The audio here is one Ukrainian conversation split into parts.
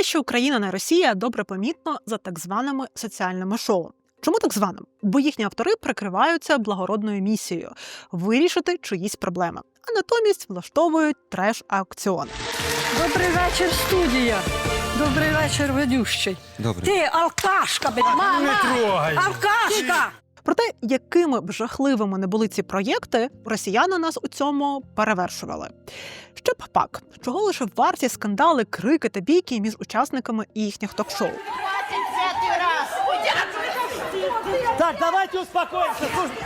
Те, що Україна не Росія, добре помітно за так званими соціальними шоу. Чому так званим? Бо їхні автори прикриваються благородною місією вирішити чиїсь проблеми, а натомість влаштовують треш-аукціони. Добрий вечір, студія. Добрий вечір, ведющий. Добре. Ти алкашка, блядь. Мама! Не трогай. Алкашка! Проте, якими б жахливими не були ці проєкти, росіяни нас у цьому перевершували. Ще б пак, чого лише варті скандали, крики та бійки між учасниками їхніх ток-шоу. Так, давайте успокоимся. Слушай,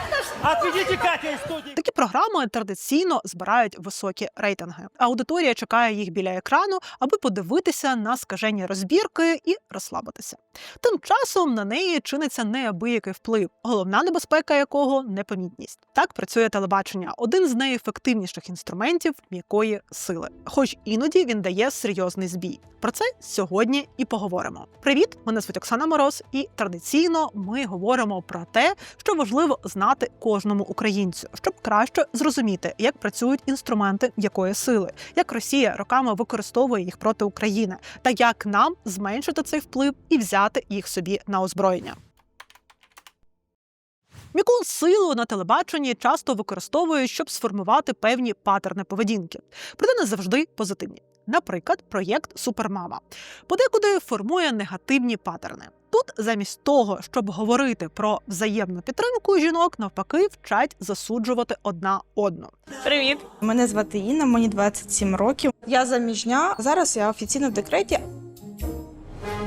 Отведите Катю из студии. Такі програми традиційно збирають високі рейтинги. Аудиторія чекає їх біля екрану, аби подивитися на скажені розбірки і розслабитися. Тим часом на неї чиниться неабиякий вплив, головна небезпека якого непомітність. Так працює телебачення, один з найефективніших інструментів м'якої сили. Хоч іноді він дає серйозний збій. Про це сьогодні і поговоримо. Привіт, мене звуть Оксана Мороз, і традиційно ми говоримо про те, що важливо знати кожному українцю, щоб краще зрозуміти, як працюють інструменти м'якої сили, як Росія роками використовує їх проти України, та як нам зменшити цей вплив і взяти їх собі на озброєння. М'яку силу на телебаченні часто використовують, щоб сформувати певні патерни поведінки, проте не завжди позитивні. Наприклад, проєкт Супермама подекуди формує негативні патерни. Тут замість того, щоб говорити про взаємну підтримку жінок, навпаки, вчать засуджувати одна одну. Привіт. Мене звати Інна, мені 27 років. Я заміжня. Зараз я офіційно в декреті.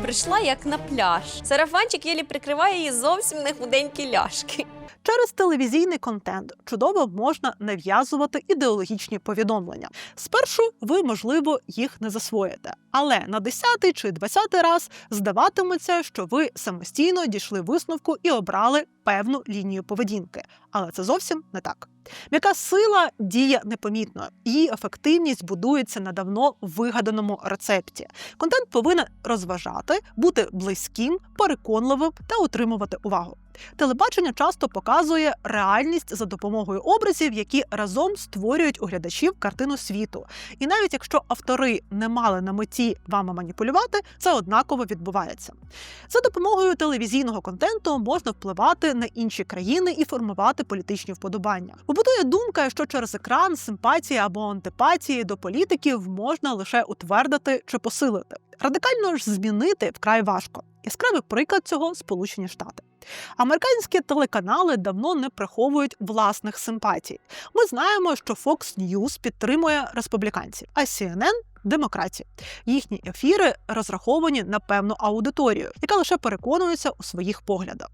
Прийшла як на пляж. Сарафанчик єлі прикриває її зовсім не худенькі ляшки. Через телевізійний контент чудово можна нав'язувати ідеологічні повідомлення. Спершу ви, можливо, їх не засвоїте, але на 10 чи 20 раз здаватиметься, що ви самостійно дійшли висновку і обрали певну лінію поведінки. Але це зовсім не так. М'яка сила діє непомітно, її ефективність будується на давно вигаданому рецепті. Контент повинен розважати, бути близьким, переконливим та утримувати увагу. Телебачення часто показує реальність за допомогою образів, які разом створюють у глядачів картину світу. І навіть якщо автори не мали на меті вами маніпулювати, це однаково відбувається. За допомогою телевізійного контенту можна впливати на інші країни і формувати політичні вподобання. Побутує думка, що через екран симпатії або антипатії до політиків можна лише утвердити чи посилити. Радикально ж змінити вкрай важко. Яскравий приклад цього Сполучені Штати. Американські телеканали давно не приховують власних симпатій. Ми знаємо, що Fox News підтримує республіканців, а CNN – демократів. Їхні ефіри розраховані на певну аудиторію, яка лише переконується у своїх поглядах.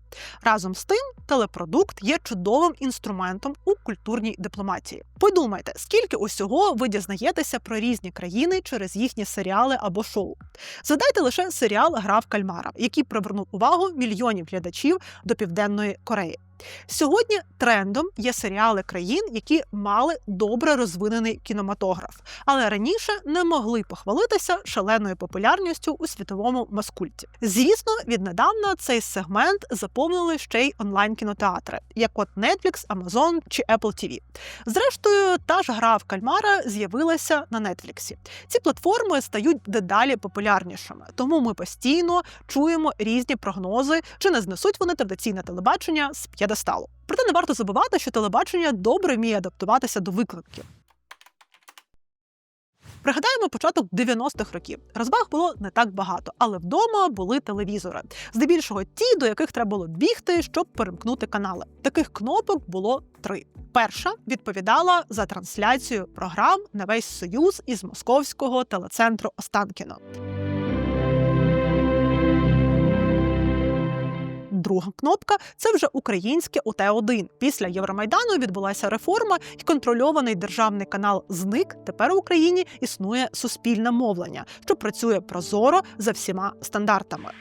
Разом з тим, телепродукт є чудовим інструментом у культурній дипломатії. Подумайте, скільки усього ви дізнаєтеся про різні країни через їхні серіали або шоу. Згадайте лише серіал Гра в кальмара, який привернув увагу мільйонів глядачів до Південної Кореї. Сьогодні трендом є серіали країн, які мали добре розвинений кінематограф, але раніше не могли похвалитися шаленою популярністю у світовому маскульті. Звісно, віднедавна цей сегмент заповнили ще й онлайн-кінотеатри, як от Netflix, Amazon чи Apple TV. Зрештою, та ж гра в кальмара з'явилася на Netflix. Ці платформи стають дедалі популярнішими, тому ми постійно чуємо різні прогнози, чи не знесуть вони традиційне телебачення з п'єдесталу. Проте не варто забувати, що телебачення добре вміє адаптуватися до викликів. Пригадаємо початок 90-х років. Розваг було не так багато, але вдома були телевізори. Здебільшого ті, до яких треба було бігти, щоб перемкнути канали. Таких кнопок було три. Перша відповідала за трансляцію програм на весь союз із московського телецентру Останкіно. Друга кнопка це вже українське УТ-1. Після Євромайдану відбулася реформа, і контрольований державний канал зник. Тепер в Україні існує суспільне мовлення, що працює прозоро за всіма стандартами.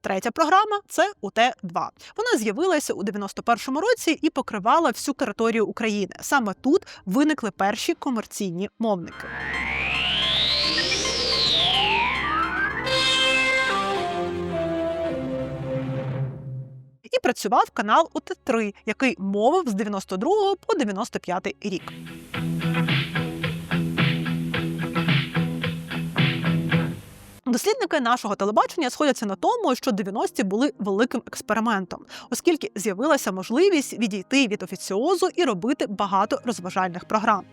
Третя програма це УТ-2. Вона з'явилася у 91-му році і покривала всю територію України. Саме тут виникли перші комерційні мовники. І працював канал УТ3, який мовив з 92 по 95 рік. Дослідники нашого телебачення сходяться на тому, що 90-ті були великим експериментом, оскільки з'явилася можливість відійти від офіціозу і робити багато розважальних програм.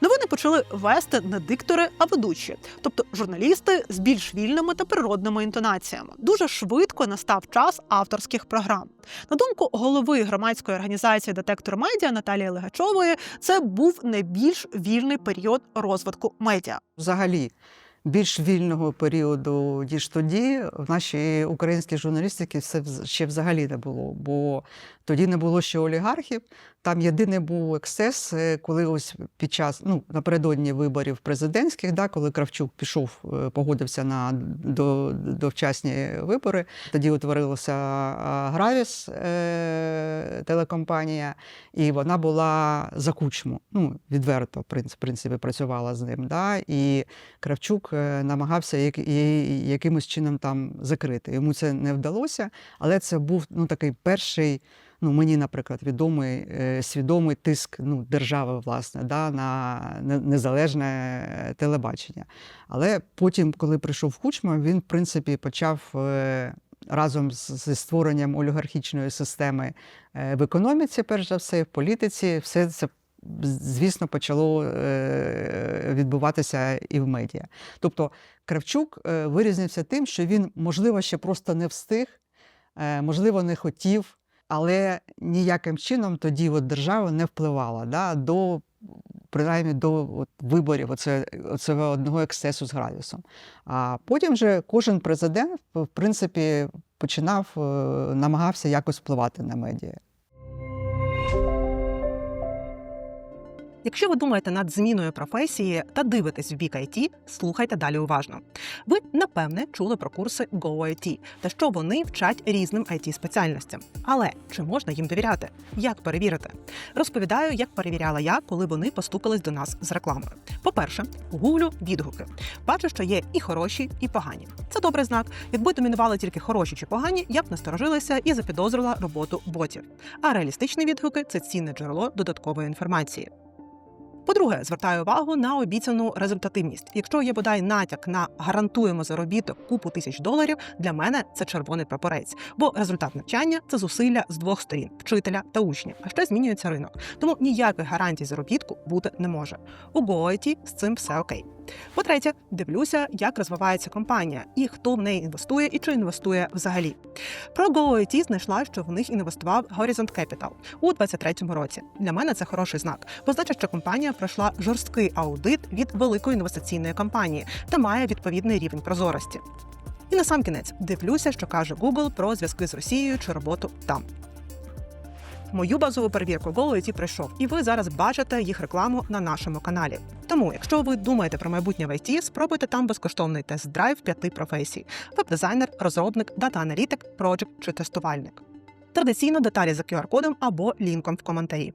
Новини почали вести не диктори, а ведучі, тобто журналісти з більш вільними та природними інтонаціями. Дуже швидко настав час авторських програм. На думку голови громадської організації Детектор медіа Наталії Легачової, це був найбільш вільний період розвитку медіа. взагалі більш вільного періоду, ніж тоді, в нашій українській журналістиці все ще взагалі не було. Бо тоді не було ще олігархів. Там єдиний був ексцес, е, коли ось під час ну напередодні виборів президентських, да, коли Кравчук пішов, е, погодився на до, довчасні вибори. Тоді утворилася Гравіс е, телекомпанія, і вона була за кучму. Ну, відверто, в принц- в принципі, працювала з ним. Да? І Кравчук намагався її якимось чином там закрити. Йому це не вдалося, але це був ну, такий перший. Ну, мені, наприклад, відомий е, свідомий тиск ну, держави, власне, да, на незалежне телебачення. Але потім, коли прийшов Кучма, він, в принципі, почав е, разом зі створенням олігархічної системи е, в економіці, перш за все, в політиці, все це. Звісно, почало е, відбуватися і в медіа. Тобто Кравчук е, вирізнився тим, що він, можливо, ще просто не встиг, е, можливо, не хотів, але ніяким чином тоді от держава не впливала да, до принаймні до от, виборів оце, оцього одного ексцесу з градусом. А потім вже кожен президент, в принципі, починав, намагався якось впливати на медіа. Якщо ви думаєте над зміною професії та дивитесь в бік IT, слухайте далі уважно. Ви напевне чули про курси GoIT та що вони вчать різним it спеціальностям. Але чи можна їм довіряти? Як перевірити? Розповідаю, як перевіряла я, коли вони постукались до нас з рекламою. По-перше, гуглю відгуки. Бачу, що є і хороші, і погані. Це добрий знак. Якби домінували тільки хороші чи погані, я б насторожилася і запідозрила роботу ботів. А реалістичні відгуки це цінне джерело додаткової інформації. По-друге, звертаю увагу на обіцяну результативність. Якщо є бодай натяк на гарантуємо заробіток купу тисяч доларів, для мене це червоний прапорець, бо результат навчання це зусилля з двох сторін вчителя та учня. А ще змінюється ринок. Тому ніяких гарантій заробітку бути не може. У Гоеті з цим все окей. По-третє, дивлюся, як розвивається компанія і хто в неї інвестує і чи інвестує взагалі. Про GoIT знайшла, що в них інвестував Horizon Capital у 2023 році. Для мене це хороший знак, бо значить, що компанія пройшла жорсткий аудит від великої інвестиційної компанії та має відповідний рівень прозорості. І на сам кінець дивлюся, що каже Google про зв'язки з Росією чи роботу там. Мою базову перевірку GoIT пройшов, і ви зараз бачите їх рекламу на нашому каналі. Тому, якщо ви думаєте про майбутнє в IT, спробуйте там безкоштовний тест-драйв п'яти професій: веб-дизайнер, розробник, дата-аналітик, проджект чи тестувальник. Традиційно деталі за QR-кодом або лінком в коментарі.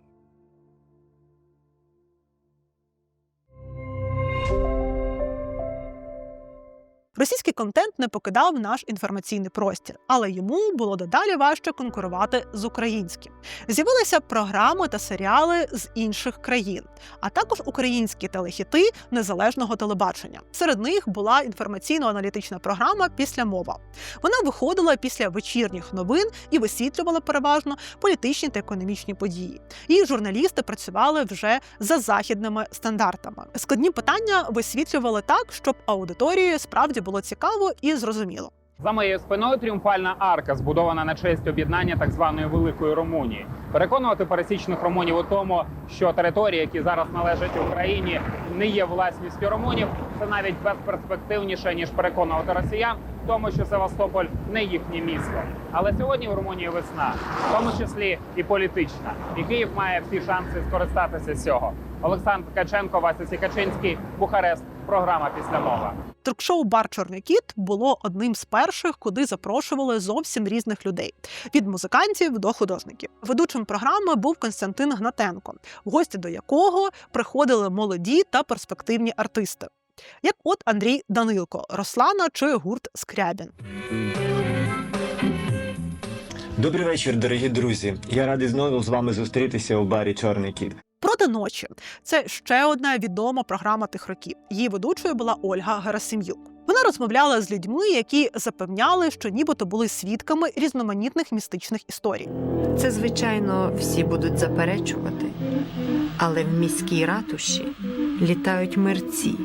Російський контент не покидав наш інформаційний простір, але йому було дедалі важче конкурувати з українським. З'явилися програми та серіали з інших країн, а також українські телехіти незалежного телебачення. Серед них була інформаційно-аналітична програма Після мова. Вона виходила після вечірніх новин і висвітлювала переважно політичні та економічні події. Її журналісти працювали вже за західними стандартами. Складні питання висвітлювали так, щоб аудиторії справді було цікаво і зрозуміло. За моєю спиною тріумфальна арка, збудована на честь об'єднання так званої великої Румунії. Переконувати пересічних румунів у тому, що території, які зараз належать Україні, не є власністю румунів. Це навіть безперспективніше ніж переконувати росіян, в тому, що Севастополь не їхнє місто. Але сьогодні в Румунії весна, в тому числі і політична, і Київ має всі шанси скористатися з цього. Олександр Ткаченко, Вася Сікачинський, Бухарест. Програма після мова. Ток-шоу Бар Чорний кіт було одним з перших, куди запрошували зовсім різних людей від музикантів до художників. Ведучим програми був Константин Гнатенко, гості до якого приходили молоді та перспективні артисти, як от Андрій Данилко, Рослана чи гурт Скрябін. Добрий вечір, дорогі друзі. Я радий знову з вами зустрітися у барі Чорний кіт. Проти ночі це ще одна відома програма тих років. Її ведучою була Ольга Герасим'юк. Вона розмовляла з людьми, які запевняли, що нібито були свідками різноманітних містичних історій. Це, звичайно, всі будуть заперечувати. Але в міській ратуші літають мерці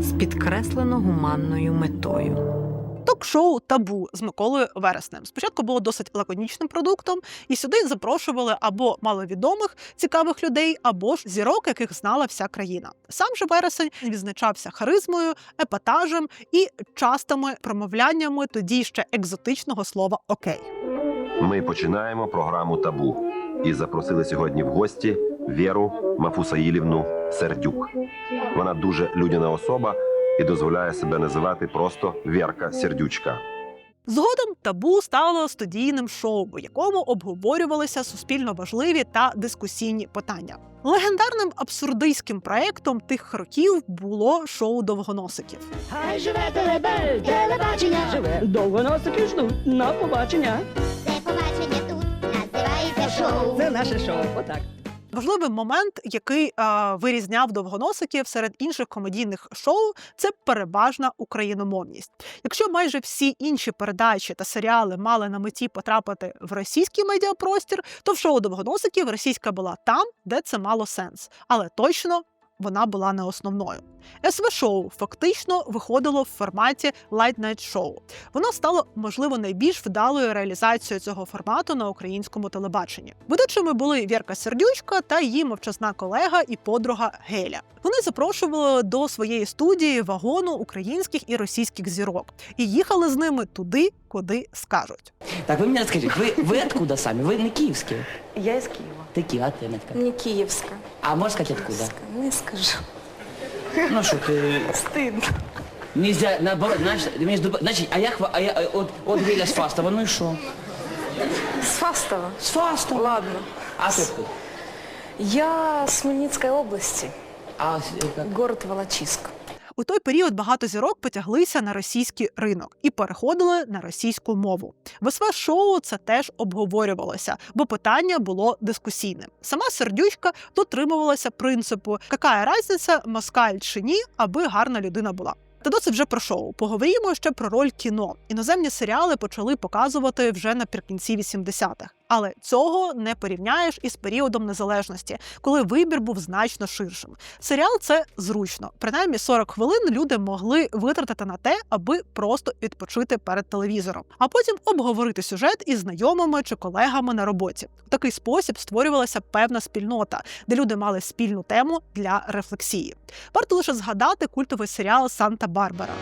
з підкреслено гуманною метою. Ток-шоу табу з Миколою Вереснем. Спочатку було досить лаконічним продуктом, і сюди запрошували або маловідомих цікавих людей, або ж зірок, яких знала вся країна. Сам же вересень відзначався харизмою, епатажем і частими промовляннями тоді ще екзотичного слова окей. Ми починаємо програму Табу і запросили сьогодні в гості Віру Мафусаїлівну Сердюк. Вона дуже людяна особа і дозволяє себе називати просто Вірка Сердючка. Згодом табу стало студійним шоу, у якому обговорювалися суспільно важливі та дискусійні питання. Легендарним абсурдистським проектом тих років було шоу довгоносиків. Хай живе телебель, телебачення. Живе довгоносики ждуть на побачення. Це побачення тут називається шоу. Це наше шоу. Отак. Важливий момент, який е, вирізняв довгоносиків серед інших комедійних шоу, це переважна україномовність. Якщо майже всі інші передачі та серіали мали на меті потрапити в російський медіапростір, то в шоу довгоносиків російська була там, де це мало сенс, але точно. Вона була не основною. СВ шоу фактично виходило в форматі Light Night Show. Воно стало, можливо, найбільш вдалою реалізацією цього формату на українському телебаченні. Ведучими були Вірка Сердючка та її мовчасна колега і подруга Геля. Вони запрошували до своєї студії вагону українських і російських зірок і їхали з ними туди, куди скажуть. Так, ви мені розкажіть, ви, ви откуда самі? Ви не київські? Я із Києва. Ти Київ, а ти Натка? Не київська. А можеш сказати откуда? Не скажу. Ну що ти... Стидно. Нельзя, наоборот, знаєш, ти мені здоб- значить, а я, хва- а я, а, от, от Геля з Фастова, ну і що? З Фастова. З Фастова. Ладно. А ти откуда? Я з Хмельницької області, А, с- е, як? город Волочиськ. У той період багато зірок потяглися на російський ринок і переходили на російську мову. В СВ шоу це теж обговорювалося, бо питання було дискусійним. Сама сердючка дотримувалася принципу «Какая разниця, москаль чи ні, аби гарна людина була. Та досить вже про шоу. Поговоримо ще про роль кіно. Іноземні серіали почали показувати вже наприкінці 80-х. Але цього не порівняєш із періодом незалежності, коли вибір був значно ширшим. Серіал це зручно. Принаймні 40 хвилин люди могли витратити на те, аби просто відпочити перед телевізором, а потім обговорити сюжет із знайомими чи колегами на роботі. В такий спосіб створювалася певна спільнота, де люди мали спільну тему для рефлексії. Варто лише згадати культовий серіал Санта-Барбара.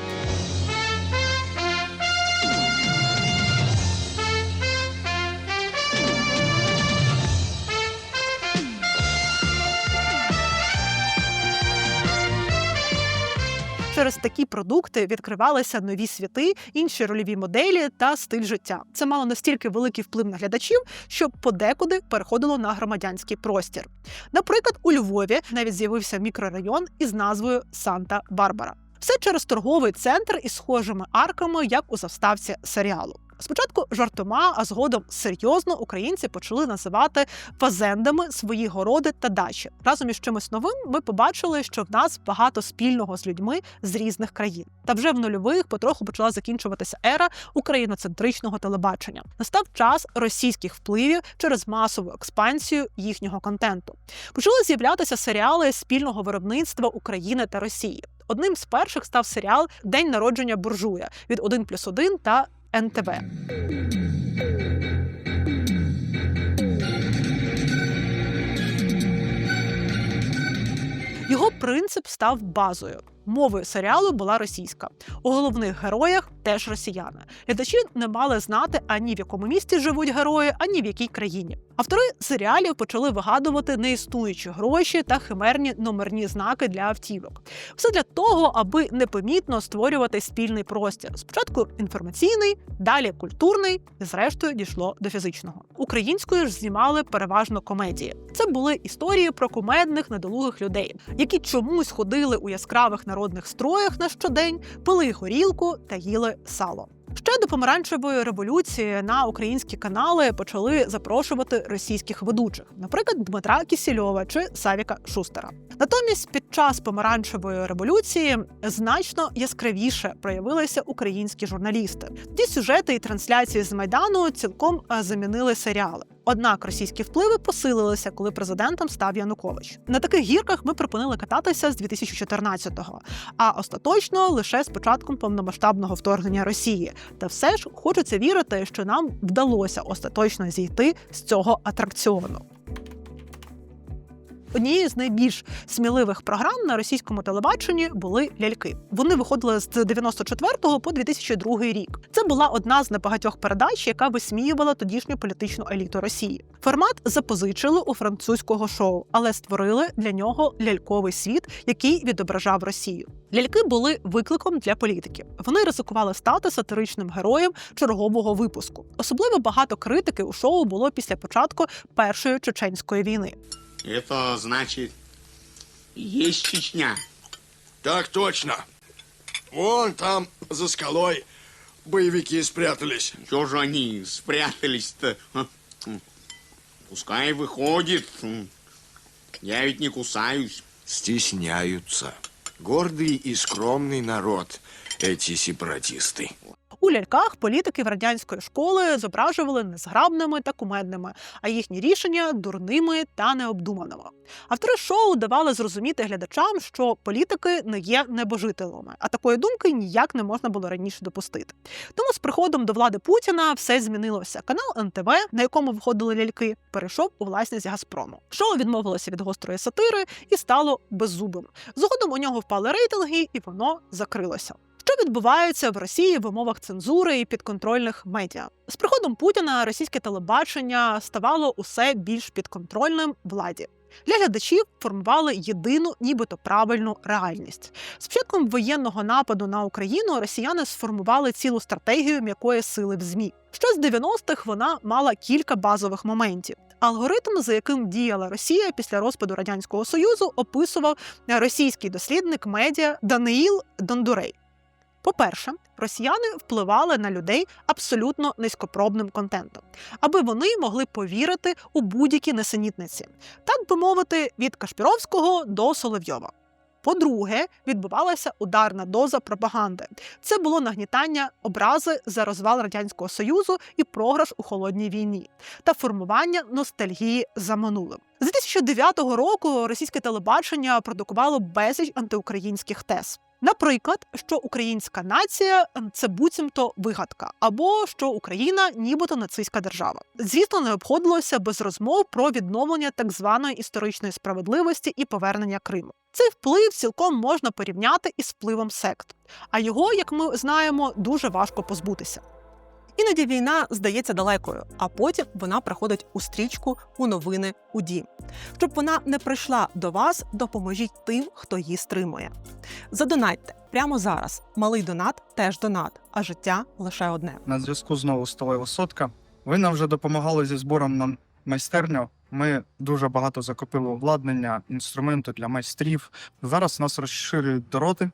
Через такі продукти відкривалися нові світи, інші рольові моделі та стиль життя. Це мало настільки великий вплив на глядачів, що подекуди переходило на громадянський простір. Наприклад, у Львові навіть з'явився мікрорайон із назвою Санта-Барбара. Все через торговий центр із схожими арками, як у заставці серіалу. Спочатку жартома, а згодом серйозно українці почали називати фазендами свої городи та дачі. Разом із чимось новим ми побачили, що в нас багато спільного з людьми з різних країн. Та вже в нульових потроху почала закінчуватися ера україноцентричного телебачення. Настав час російських впливів через масову експансію їхнього контенту. Почали з'являтися серіали спільного виробництва України та Росії. Одним з перших став серіал День народження буржуя від 1 плюс 1 та НТВ. Його принцип став базою. Мовою серіалу була російська. У головних героях теж росіяни. Глядачі не мали знати ані в якому місті живуть герої, ані в якій країні. Автори серіалів почали вигадувати неіснуючі гроші та химерні номерні знаки для автівок. Все для того, аби непомітно створювати спільний простір. Спочатку інформаційний, далі культурний, і зрештою дійшло до фізичного. Українською ж знімали переважно комедії. Це були історії про кумедних недолугих людей, які чомусь ходили у яскравих народних строях на щодень, пили горілку та їли сало. Ще до помаранчевої революції на українські канали почали запрошувати російських ведучих, наприклад, Дмитра Кісільова чи Савіка Шустера. Натомість, під час помаранчевої революції значно яскравіше проявилися українські журналісти. Ті сюжети і трансляції з майдану цілком е, замінили серіали. Однак російські впливи посилилися, коли президентом став Янукович. На таких гірках ми припинили кататися з 2014-го, а остаточно лише з початком повномасштабного вторгнення Росії. Та все ж хочеться вірити, що нам вдалося остаточно зійти з цього атракціону. Однією з найбільш сміливих програм на російському телебаченні були ляльки. Вони виходили з 94 по 2002 рік. Це була одна з небагатьох передач, яка висміювала тодішню політичну еліту Росії. Формат запозичили у французького шоу, але створили для нього ляльковий світ, який відображав Росію. Ляльки були викликом для політиків. Вони ризикували стати сатиричним героєм чергового випуску. Особливо багато критики у шоу було після початку першої чеченської війни. Это значит, есть Чечня. Так точно. Вон там, за скалой, боевики спрятались. Чего же они спрятались-то? Пускай выходит. Я ведь не кусаюсь. Стесняются. Гордый и скромный народ, эти сепаратисты. У ляльках політиків радянської школи зображували незграбними та кумедними, а їхні рішення дурними та необдуманими. Автори шоу давали зрозуміти глядачам, що політики не є небожителями, а такої думки ніяк не можна було раніше допустити. Тому з приходом до влади Путіна все змінилося. Канал НТВ, на якому виходили ляльки, перейшов у власність Газпрому. Шоу відмовилося від гострої сатири і стало беззубим. Згодом у нього впали рейтинги, і воно закрилося. Що відбувається в Росії в умовах цензури і підконтрольних медіа? З приходом Путіна російське телебачення ставало усе більш підконтрольним владі. Для глядачів формували єдину, нібито правильну реальність. З початком воєнного нападу на Україну росіяни сформували цілу стратегію м'якої сили в змі. Ще з 90-х вона мала кілька базових моментів. Алгоритм, за яким діяла Росія після розпаду радянського союзу, описував російський дослідник медіа Даниїл Дондурей. По-перше, росіяни впливали на людей абсолютно низькопробним контентом, аби вони могли повірити у будь-які несенітниці, так би мовити, від Кашпіровського до Соловйова. По-друге, відбувалася ударна доза пропаганди. Це було нагнітання образи за розвал радянського союзу і програш у холодній війні та формування ностальгії за минулим. З 2009 року російське телебачення продукувало безліч антиукраїнських тез. Наприклад, що українська нація це буцімто вигадка, або що Україна нібито нацистська держава. Звісно, не обходилося без розмов про відновлення так званої історичної справедливості і повернення Криму. Цей вплив цілком можна порівняти із впливом сект, а його, як ми знаємо, дуже важко позбутися. Іноді війна здається далекою, а потім вона приходить у стрічку у новини у дім. Щоб вона не прийшла до вас, допоможіть тим, хто її стримує. Задонатьте прямо зараз. Малий донат теж донат, а життя лише одне. На зв'язку знову сталева сотка. Ви нам вже допомагали зі збором на майстерню. Ми дуже багато закупили обладнання, інструменти для майстрів. Зараз нас розширюють до роти.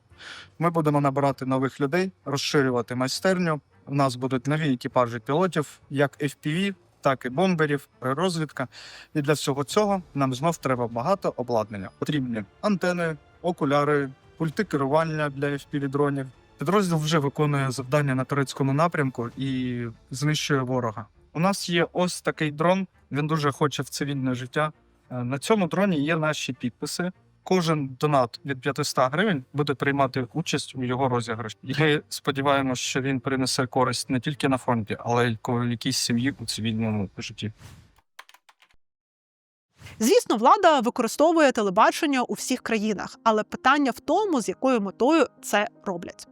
Ми будемо набирати нових людей, розширювати майстерню. У нас будуть нові екіпажі пілотів, як FPV, так і бомберів, розвідка. І для всього цього нам знов треба багато обладнання. Потрібні антени, окуляри, пульти керування для FPV-дронів. Підрозділ вже виконує завдання на турецькому напрямку і знищує ворога. У нас є ось такий дрон. Він дуже хоче в цивільне життя. Е, На цьому дроні є наші підписи. Кожен донат від 500 гривень буде приймати участь у його розіграші. Ми сподіваємося, що він принесе користь не тільки на фронті, але й якійсь сім'ї у цивільному житті. Звісно, влада використовує телебачення у всіх країнах, але питання в тому, з якою метою це роблять.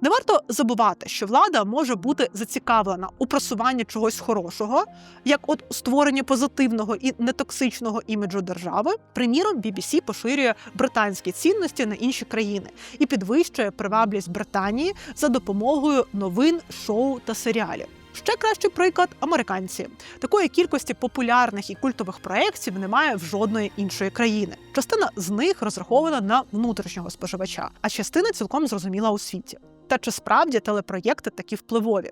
Не варто забувати, що влада може бути зацікавлена у просуванні чогось хорошого, як от у створенні позитивного і нетоксичного іміджу держави. Приміром, BBC поширює британські цінності на інші країни і підвищує привабливість Британії за допомогою новин, шоу та серіалів. Ще кращий приклад американці. Такої кількості популярних і культових проєктів немає в жодної іншої країни. Частина з них розрахована на внутрішнього споживача, а частина цілком зрозуміла у світі. Та чи справді телепроєкти такі впливові?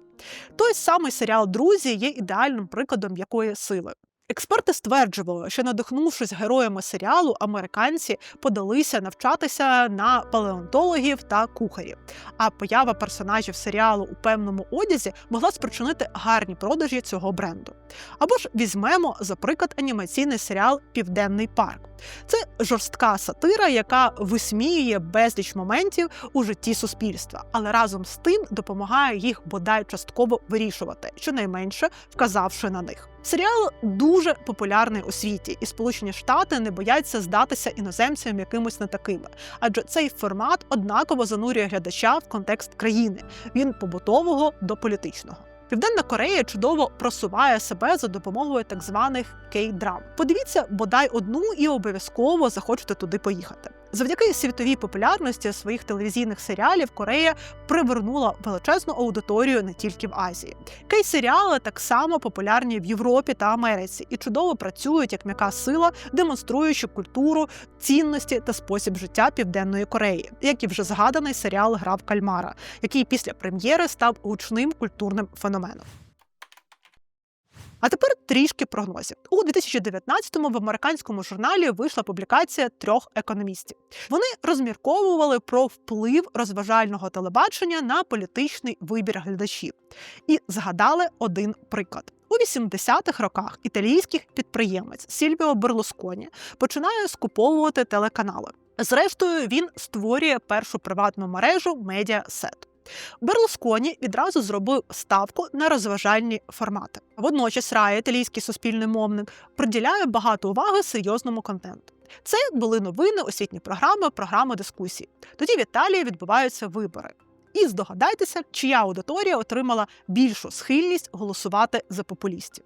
Той самий серіал Друзі є ідеальним прикладом м'якої сили. Експерти стверджували, що надихнувшись героями серіалу, американці подалися навчатися на палеонтологів та кухарів. А поява персонажів серіалу у певному одязі могла спричинити гарні продажі цього бренду. Або ж візьмемо, за приклад, анімаційний серіал Південний парк. Це жорстка сатира, яка висміює безліч моментів у житті суспільства, але разом з тим допомагає їх бодай частково вирішувати, щонайменше вказавши на них. Серіал дуже популярний у світі, і Сполучені Штати не бояться здатися іноземцям якимось не такими, адже цей формат однаково занурює глядача в контекст країни від побутового до політичного. Південна Корея чудово просуває себе за допомогою так званих кей-драм. Подивіться бодай одну і обов'язково захочете туди поїхати. Завдяки світовій популярності своїх телевізійних серіалів Корея привернула величезну аудиторію не тільки в Азії. Кей-серіали так само популярні в Європі та Америці і чудово працюють як м'яка сила, демонструючи культуру, цінності та спосіб життя Південної Кореї, як і вже згаданий серіал Гра в кальмара, який після прем'єри став гучним культурним феноменом. А тепер трішки прогнозів. У 2019-му в американському журналі вийшла публікація трьох економістів. Вони розмірковували про вплив розважального телебачення на політичний вибір глядачів і згадали один приклад. У 80-х роках італійський підприємець Сільвіо Берлусконі починає скуповувати телеканали. Зрештою, він створює першу приватну мережу Mediaset. Берлусконі відразу зробив ставку на розважальні формати. Водночас Рай, італійський суспільний мовник, приділяє багато уваги серйозному контенту. Це були новини, освітні програми, програми дискусій. Тоді в Італії відбуваються вибори. І здогадайтеся, чия аудиторія отримала більшу схильність голосувати за популістів.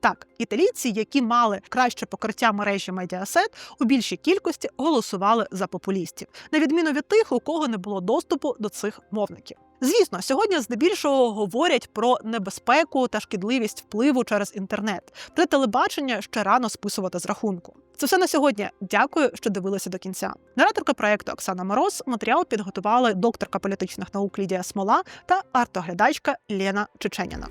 Так, італійці, які мали краще покриття мережі Медіасет, у більшій кількості голосували за популістів, на відміну від тих, у кого не було доступу до цих мовників. Звісно, сьогодні здебільшого говорять про небезпеку та шкідливість впливу через інтернет. Про телебачення ще рано списувати з рахунку. Це все на сьогодні. Дякую, що дивилися до кінця. Нараторка проекту Оксана Мороз матеріал підготували докторка політичних наук Лідія Смола та артоглядачка Лена Чеченіна.